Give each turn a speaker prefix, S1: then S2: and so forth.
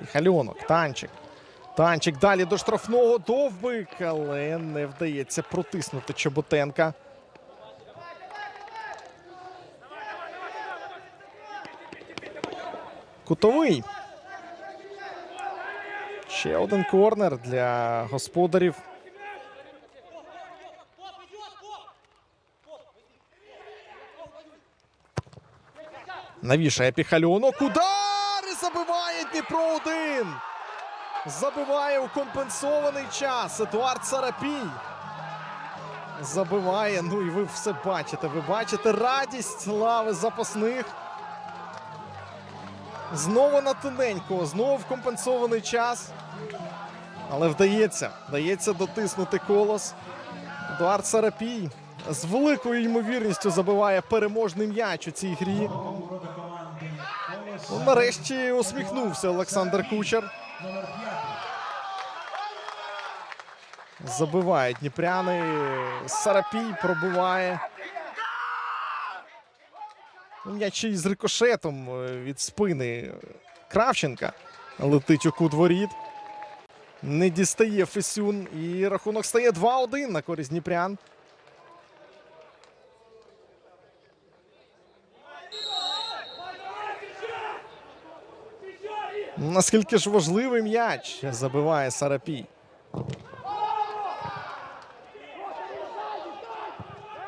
S1: Міхальонок, танчик. Танчик далі до штрафного довбик, але не вдається протиснути Чоботенка. Кутовий. Ще один корнер для господарів. Навішає Піхальонок. Удар! Забиває Дніпро 1. Забиває у компенсований час. Едуард Сарапій. Забиває. Ну і ви все бачите. Ви бачите радість лави запасних. Знову на тоненького, знову в компенсований час. Але вдається. Вдається дотиснути колос. Едуард Сарапій з великою ймовірністю забиває переможний м'яч у цій грі. Нарешті усміхнувся Олександр Кучер. Забивають дніпряни. Сарапій пробиває. М'яч ще й з рикошетом е, від спини Кравченка. Летить у кут воріт. Не дістає Фесюн. І рахунок стає 2-1 на користь Дніпрян. Наскільки ж важливий м'яч забиває Сарапій.